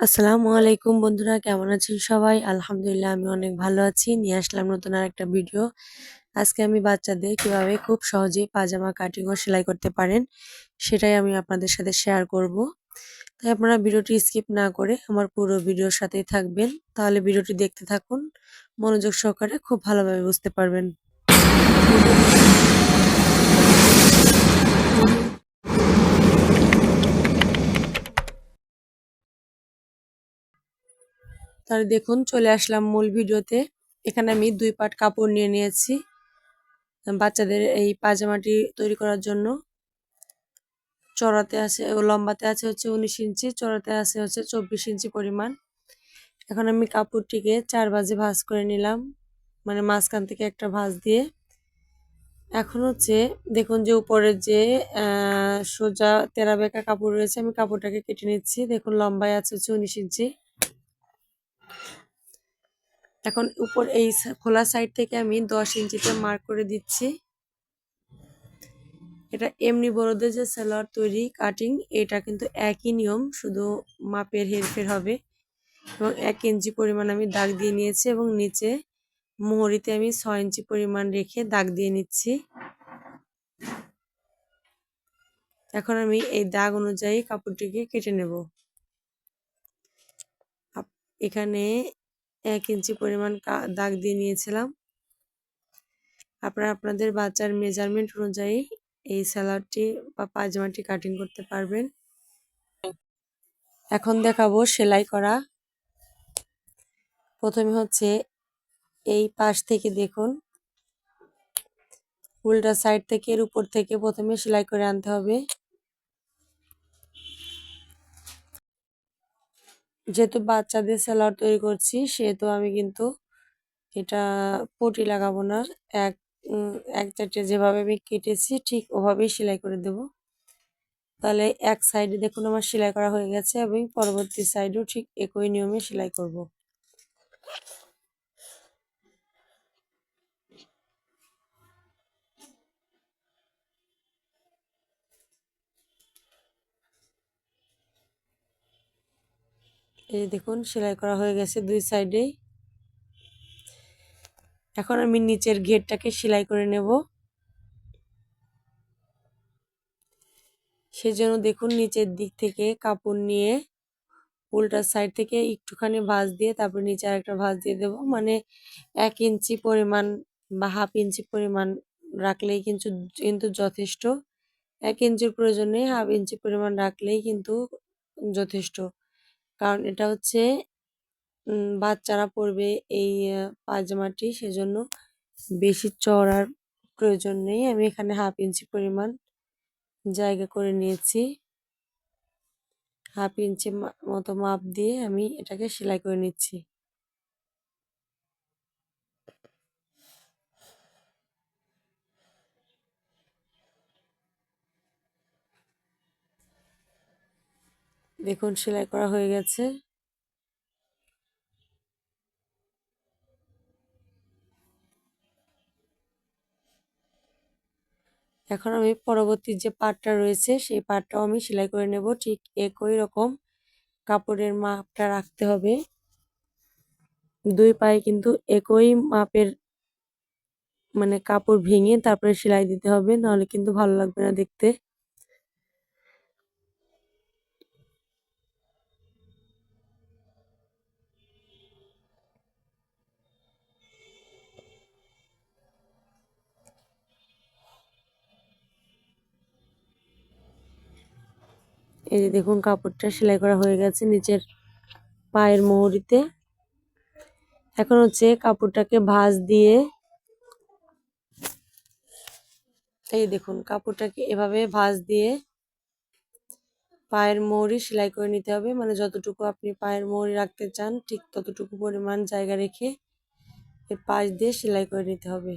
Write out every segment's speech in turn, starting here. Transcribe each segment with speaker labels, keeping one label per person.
Speaker 1: আসসালামু আলাইকুম বন্ধুরা, কেমন আছেন সবাই? আলহামদুলিল্লাহ, আমি অনেক ভালো আছি। নিয়ে আসলাম নতুন আর একটা ভিডিও। আজকে আমি বাচ্চাদের কীভাবে খুব সহজেই পাজামা কাটিং ও সেলাই করতে পারেন, সেটাই আমি আপনাদের সাথে শেয়ার করব। তাই আপনারা ভিডিওটি স্কিপ না করে আমার পুরো ভিডিওর সাথেই থাকবেন। তাহলে ভিডিওটি দেখতে থাকুন, মনোযোগ সহকারে খুব ভালোভাবে বুঝতে পারবেন। তাহলে দেখুন, চলে আসলাম মূল ভিডিওতে। এখানে আমি দুই পাট কাপড় নিয়ে নিয়েছি, বাচ্চাদের এই পাজামাটি তৈরি করার জন্য। চড়াতে আছে লম্বাতে আছে হচ্ছে উনিশ ইঞ্চি চড়াতে আছে হচ্ছে চব্বিশ ইঞ্চি পরিমাণ। এখন আমি কাপড়টিকে চার বাজে ভাঁজ করে নিলাম মানে মাঝখান থেকে একটা ভাঁজ দিয়ে। এখন হচ্ছে দেখুন যে উপরের যে সোজা তেরা বেঁকা কাপড় রয়েছে, আমি কাপড়টাকে কেটে নিচ্ছি। দেখুন লম্বায় আছে হচ্ছে উনিশ ইঞ্চি। এখন উপর এই খোলা সাইড থেকে আমি দশ ইঞ্চিতে মার্ক করে দিচ্ছি। এটা এমনি বড়দের যে সালোয়ার তৈরি কাটিং এটা কিন্তু একই নিয়ম, শুধু মাপের হেরফের হবে। এবং এক ইঞ্চি পরিমাণ আমি দাগ দিয়ে নিয়েছি এবং নিচে মোহরিতে আমি ছয় ইঞ্চি পরিমাণ রেখে দাগ দিয়ে নিচ্ছি। এখন আমি এই দাগ অনুযায়ী কাপড়টিকে কেটে নেব। এখানে এক ইঞ্চি পরিমাণ দাগ দিয়ে নিয়েছিলাম। আপনারা আপনাদের বাচ্চার মেজারমেন্ট অনুযায়ী এই স্যালাডটি বা পায়জামাটি কাটিং করতে পারবেন। এখন দেখাবো সেলাই করা। প্রথমে হচ্ছে এই পাশ থেকে দেখুন। উল্টা সাইড থেকে এর উপর থেকে প্রথমে সেলাই করে আনতে হবে। যেহেতু বাচ্চাদের স্যালাড তৈরি করছি, সেহেতু আমি কিন্তু এটা পটি লাগাবো না। এক এক চারটে যেভাবে আমি কেটেছি ঠিক ওভাবেই সেলাই করে দেব। তাহলে এক সাইডে দেখুন আমার সেলাই করা হয়ে গেছে, আমি পরবর্তী সাইডেও ঠিক একই নিয়মে সেলাই করব। এই দেখুন, সেলাই করা হয়ে গেছে দুই সাইডেই এখন আমি নিচের ঘেরটাকে সেলাই করে নেব। সেজন্য দেখুন, নিচের দিক থেকে কাপড় নিয়ে উল্টা সাইড থেকে একটুখানি ভাঁজ দিয়ে তারপর নিচে আরেকটা ভাঁজ দিয়ে দেব। মানে এক ইঞ্চি পরিমাণ বা হাফ ইঞ্চি পরিমাণ রাখলেই কিন্তু কিন্তু যথেষ্ট। এক ইঞ্চির প্রয়োজনে হাফ ইঞ্চি পরিমাণ রাখলেই কিন্তু যথেষ্ট। কারণ এটা হচ্ছে বাচ্চারা পরবে এই পায়জামাটি, সেজন্য বেশি চড়ার প্রয়োজন নেই। আমি এখানে হাফ ইঞ্চি পরিমাণ জায়গা করে নিয়েছি। হাফ ইঞ্চি মতো মাপ দিয়ে আমি এটাকে সেলাই করে নিচ্ছি। দেখুন, সেলাই করা হয়ে গেছে। এখন আমি পরবর্তী যে পাটটা রয়েছে, সেই পাটটাও আমি সেলাই করে নেব। ঠিক একই রকম কাপড়ের মাপটা রাখতে হবে। দুই পায়ে কিন্তু একই মাপের মানে কাপড় ভেঙে তারপরে সেলাই দিতে হবে, নাহলে কিন্তু ভালো লাগবে না দেখতে। এই যে দেখুন কাপড়টা সেলাই করা হয়ে গেছে নিচের পায়ের মোহরিতে। এখন হচ্ছে কাপড়টাকে ভাঁজ দিয়ে এই দেখুন কাপড়টাকে এভাবে ভাঁজ দিয়ে পায়ের মোড়ি সেলাই করে নিতে হবে। মানে যতটুকু আপনি পায়ের মোড়ি রাখতে চান ঠিক ততটুকু পরিমাণ জায়গা রেখে এই পাশ দিয়ে সেলাই করে নিতে হবে।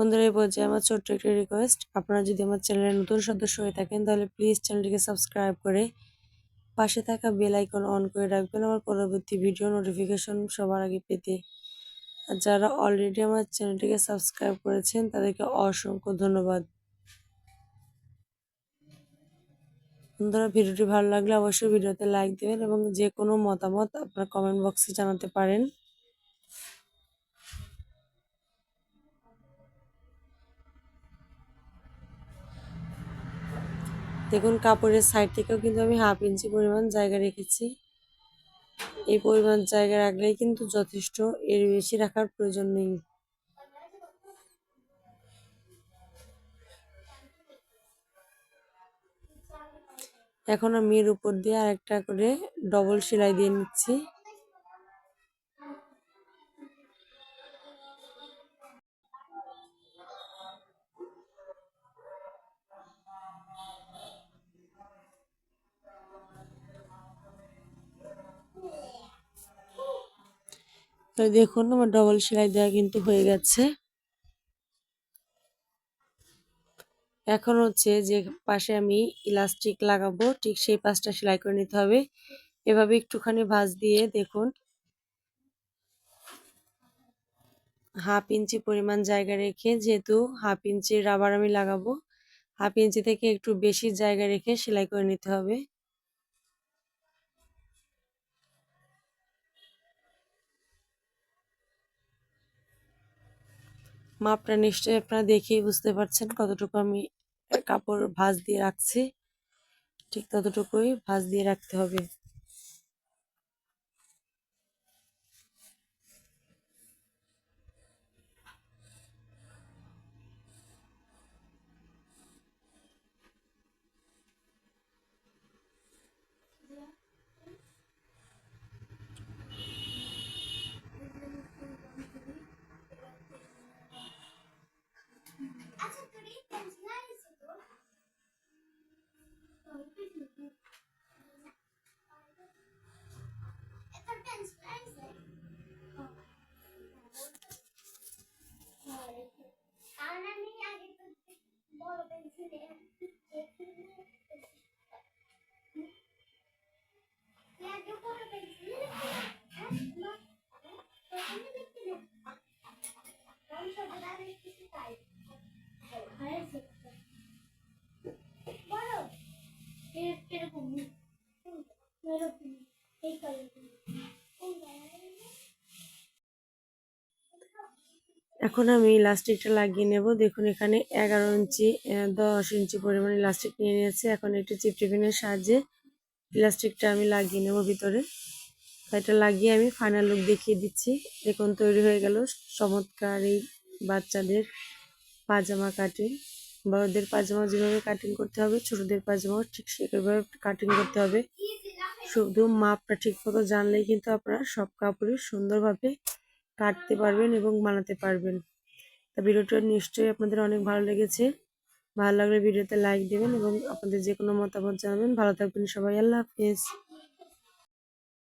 Speaker 1: বন্ধুরা, এই পর্যায়ে আমার ছোট্ট একটা রিকোয়েস্ট আপনারা যদি আমার চ্যানেলের নতুন সদস্য হয়ে থাকেন, তাহলে প্লিজ চ্যানেলটিকে সাবস্ক্রাইব করে পাশে থাকা বেল আইকন অন করে রাখবেন আমার পরবর্তী ভিডিও নোটিফিকেশন সবার আগে পেতে। আর যারা অলরেডি আমার চ্যানেলটিকে সাবস্ক্রাইব করেছেন, তাদেরকে অসংখ্য ধন্যবাদ। বন্ধুরা ভিডিওটি ভালো লাগলে অবশ্যই ভিডিওতে লাইক দেবেন এবং যে কোনো মতামত আপনার কমেন্ট বক্সে জানাতে পারেন। দেখুন, কাপড়ের সাইড থেকেও কিন্তু আমি হাফ ইঞ্চি পরিমাণ জায়গা রেখেছি। এই পরিমাণ জায়গা রাখলেই কিন্তু যথেষ্ট, এর বেশি রাখার প্রয়োজন নেই। এখন আমি এর উপর দিয়ে আরেকটা করে ডবল সেলাই দিয়ে নিচ্ছি। তো দেখুন, আমার ডবল সেলাই দেওয়া কিন্তু হয়ে গেছে। এখন হচ্ছে যে পাশে আমি ইলাস্টিক লাগাবো, ঠিক সেই পাশটা সেলাই করে নিতে হবে। এভাবে একটুখানি ভাঁজ দিয়ে দেখুন। হাফ ইঞ্চি পরিমাণ জায়গা রেখে যেহেতু হাফ ইঞ্চি রাবার আমি লাগাবো, হাফ ইঞ্চি থেকে একটু বেশি জায়গা রেখে সেলাই করে নিতে হবে। মাপটা নিশ্চয়ই আপনারা দেখেই বুঝতে পারছেন কতটুকু আমি কাপড় ভাঁজ দিয়ে রাখছি। ঠিক ততটুকুই ভাঁজ দিয়ে রাখতে হবে। এখন আমি ইলাস্টিকটা লাগিয়ে নেব। দেখুন, এখানে এগারো ইঞ্চি দশ ইঞ্চি পরিমাণ ইলাস্টিক নিয়ে নিয়েছি। এখন একটি চিপটিফিনের সাহায্যে ইলাস্টিকটা আমি লাগিয়ে নেব ভিতরে। এটা লাগিয়ে আমি ফাইনাল লুক দেখিয়ে দিচ্ছি। দেখুন, তৈরি হয়ে গেল। চমৎকার এই বাচ্চাদের পাজামা কাটিং বড়দের পাজামা যেভাবে কাটিং করতে হবে, ছোটদের পাজামাও ঠিক সেভাবে কাটিং করতে হবে। শুধু মাপটা ঠিক মতো জানলেই কিন্তু আপনারা সব কাপড়ই সুন্দরভাবে কাটতে পারবেন এবং বানাতে পারবেন। তা ভিডিওটা নিশ্চয়ই আপনাদের অনেক ভালো লেগেছে। ভালো লাগলে ভিডিওতে লাইক দেবেন এবং আপনাদের যে কোনো মতামত জানাবেন। ভালো থাকবেন সবাই, আল্লাহ হাফিজ।